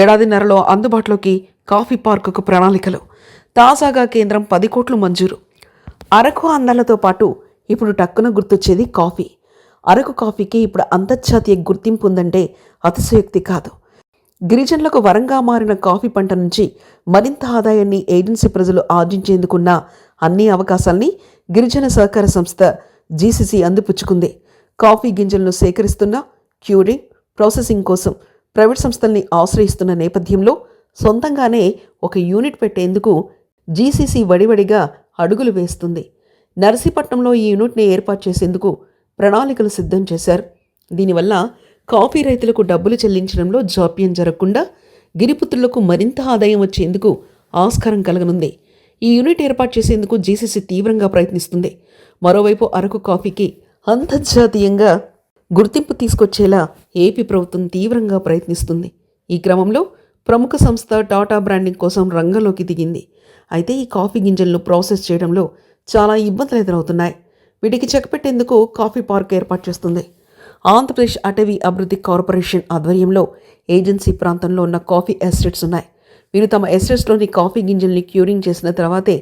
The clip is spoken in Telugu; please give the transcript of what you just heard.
ఏడాదిన్నరలో అందుబాటులోకి కాఫీ పార్కుకు ప్రణాళికలు. తాజాగా కేంద్రం పది కోట్లు మంజూరు. అరకు అందాలతో పాటు ఇప్పుడు టక్కున గుర్తొచ్చేది కాఫీ. అరకు కాఫీకి ఇప్పుడు అంతర్జాతీయ గుర్తింపు ఉందంటే అతిశయోక్తి కాదు. గిరిజనులకు వరంగా మారిన కాఫీ పంట నుంచి మరింత ఆదాయాన్ని ఏజెన్సీ ప్రజలు ఆర్జించేందుకున్న అన్ని అవకాశాల్ని గిరిజన సహకార సంస్థ జీసీసీ అందిపుచ్చుకుంది. కాఫీ గింజలను సేకరిస్తున్న క్యూరింగ్ ప్రాసెసింగ్ కోసం ప్రైవేట్ సంస్థల్ని ఆశ్రయిస్తున్న నేపథ్యంలో సొంతంగానే ఒక యూనిట్ పెట్టేందుకు జీసీసీ వడివడిగా అడుగులు వేస్తుంది. నర్సీపట్నంలో ఈ యూనిట్ని ఏర్పాటు చేసేందుకు ప్రణాళికలు సిద్ధం చేశారు. దీనివల్ల కాఫీ రైతులకు డబ్బులు చెల్లించడంలో జాప్యం జరగకుండా గిరిపుత్రులకు మరింత ఆదాయం వచ్చేందుకు ఆస్కారం కలగనుంది. ఈ యూనిట్ ఏర్పాటు చేసేందుకు జీసీసీ తీవ్రంగా ప్రయత్నిస్తుంది. మరోవైపు అరకు కాఫీకి అంతర్జాతీయంగా గుర్తింపు తీసుకొచ్చేలా ఏపీ ప్రభుత్వం తీవ్రంగా ప్రయత్నిస్తుంది. ఈ క్రమంలో ప్రముఖ సంస్థ టాటా బ్రాండింగ్ కోసం రంగంలోకి దిగింది. అయితే ఈ కాఫీ గింజలను ప్రాసెస్ చేయడంలో చాలా ఇబ్బందులు ఎదురవుతున్నాయి. వీటికి చెక్ కాఫీ పార్క్ ఏర్పాటు చేస్తుంది. ఆంధ్రప్రదేశ్ అటవీ అభివృద్ధి కార్పొరేషన్ ఆధ్వర్యంలో ఏజెన్సీ ప్రాంతంలో ఉన్న కాఫీ ఎస్టేట్స్ ఉన్నాయి. వీరు తమ ఎస్టేట్స్లోని కాఫీ గింజల్ని క్యూరింగ్ చేసిన తర్వాతే